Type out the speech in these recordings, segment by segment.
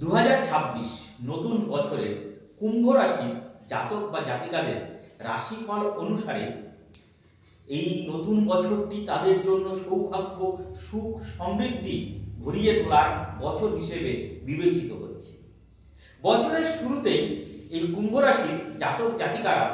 দু হাজার ছাব্বিশ নতুন বছরে কুম্ভ রাশির জাতক বা জাতিকাদের রাশিফল অনুসারে এই নতুন বছরটি তাদের জন্য সৌভাগ্য, সুখ সমৃদ্ধি ভরিয়ে তোলার বছর হিসেবে বিবেচিত হচ্ছে। বছরের শুরুতেই এই কুম্ভ রাশির জাতক জাতিকারা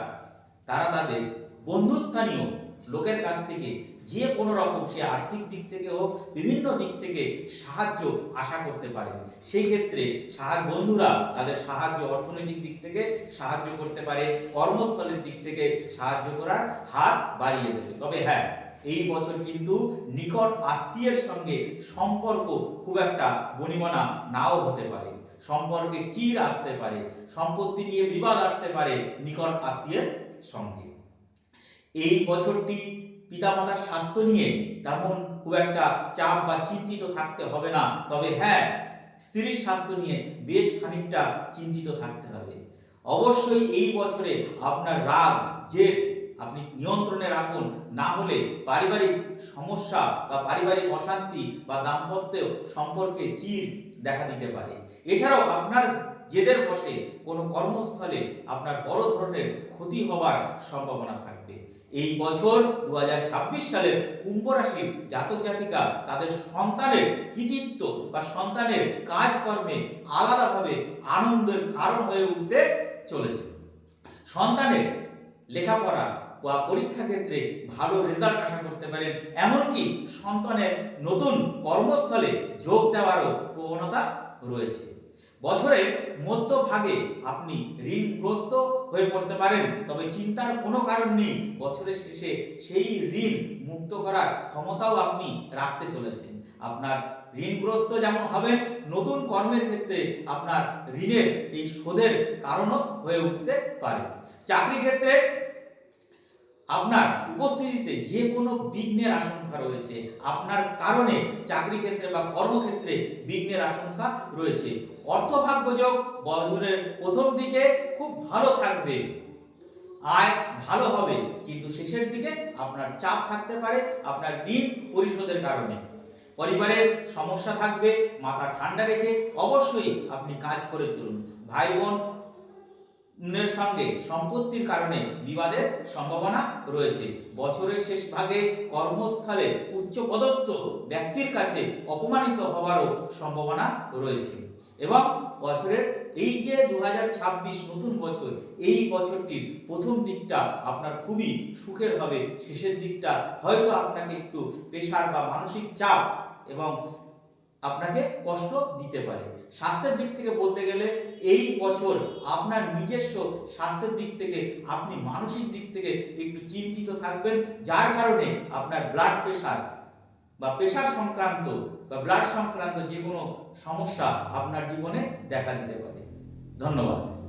তারা তাদের বন্ধুস্থানীয় লোকের কাছ থেকে যে কোনো রকম সে আর্থিক দিক থেকে হোক, বিভিন্ন দিক থেকে সাহায্য আশা করতে পারেন সেই ক্ষেত্রে সাহায্য, বন্ধুরা তাদের সাহায্য অর্থনৈতিক দিক থেকে সাহায্য করতে পারে, কর্মস্থলের দিক থেকে সাহায্য করার হাত বাড়িয়ে দেবে। তবে হ্যাঁ এই বছর কিন্তু নিকট আত্মীয়ের সঙ্গে সম্পর্ক খুব একটা বনিবনা নাও হতে পারে। সম্পর্কে চির আসতে পারে, সম্পত্তি নিয়ে বিবাদ আসতে পারে নিকট আত্মীয়ের সঙ্গে। এই বছরটি পিতা মাতার স্বাস্থ্য নিয়ে তেমন খুব একটা চাপ বা চিন্তিত থাকতে হবে না। তবে হ্যাঁ স্ত্রীর স্বাস্থ্য নিয়ে বেশ খানিকটা চিন্তিত থাকতে হবে। অবশ্যই এই বছরে আপনার রাগ, জেদ আপনি নিয়ন্ত্রণে রাখুন। না হলে পারিবারিক সমস্যা বা পারিবারিক অশান্তি বা দাম্পত্য সম্পর্কে চির দেখা দিতে পারে। এছাড়াও আপনার জেদের বসে কোনো কর্মস্থলে আপনার বড় ধরনের ক্ষতি হওয়ার সম্ভাবনা থাকবে। এই বছর দু সালের কুম্ভ রাশির জাতক জাতিকা তাদের সন্তানের কৃতিত্ব বা সন্তানের কাজকর্মে আলাদাভাবে আনন্দের কারণ হয়ে উঠতে চলেছে। সন্তানের লেখাপড়া বা পরীক্ষা ক্ষেত্রে ভালো রেজাল্ট আশা করতে পারেন। এমনকি সন্তানের নতুন কর্মস্থলে যোগ দেওয়ারও প্রবণতা রয়েছে। বছরের মধ্যভাগে আপনি ঋণগ্রস্ত হয়ে পড়তে পারেন, তবে চিন্তার কোনো কারণ নেই। বছরের শেষে সেই ঋণ মুক্ত করার ক্ষমতাও আপনি রাখতে চলেছেন। আপনার ঋণগ্রস্ত যেমন হবেন, নতুন কর্মের ক্ষেত্রে আপনার ঋণের এই শোধের কারণও হয়ে উঠতে পারে। চাকরি ক্ষেত্রে আপনার উপস্থিতিতে যে কোনো বিঘ্নের আশঙ্কা রয়েছে, আপনার কারণে চাকরি ক্ষেত্রে বা কর্মক্ষেত্রে বিঘ্নের আশঙ্কা রয়েছে। অর্থভাগ্যযোগ বছরের প্রথম দিকে খুব ভালো থাকবে। আয় ভালো হবে, কিন্তু শেষের দিকে আপনার চাপ থাকতে পারে, আপনার ঋণ পরিশোধের কারণে। পরিবারের সমস্যা থাকবে, মাথা ঠান্ডা রেখে অবশ্যই আপনি কাজ করে চলুন। ভাই বোন সঙ্গে সম্পত্তির কারণে বিবাদের সম্ভাবনা রয়েছে। বছরের শেষ ভাগে কর্মস্থলে উচ্চপদস্থ ব্যক্তির কাছে অপমানিত হওয়ারও সম্ভাবনা রয়েছে। এবং বছরের এই যে দু হাজার ছাব্বিশ নতুন বছর, এই বছরটির প্রথম দিকটা আপনার খুবই সুখের হবে। শেষের দিকটা হয়তো আপনাকে একটু পেশার বা মানসিক চাপ এবং আপনাকে কষ্ট দিতে পারে। স্বাস্থ্যের দিক থেকে বলতে গেলে এই বছর আপনার নিজস্ব স্বাস্থ্যের দিক থেকে, আপনি মানসিক দিক থেকে একটু চিন্তিত থাকবেন। যার কারণে আপনার ব্লাড প্রেশার বা প্রেশার সংক্রান্ত বা ব্লাড সংক্রান্ত যে কোনো সমস্যা আপনার জীবনে দেখা দিতে পারে। ধন্যবাদ।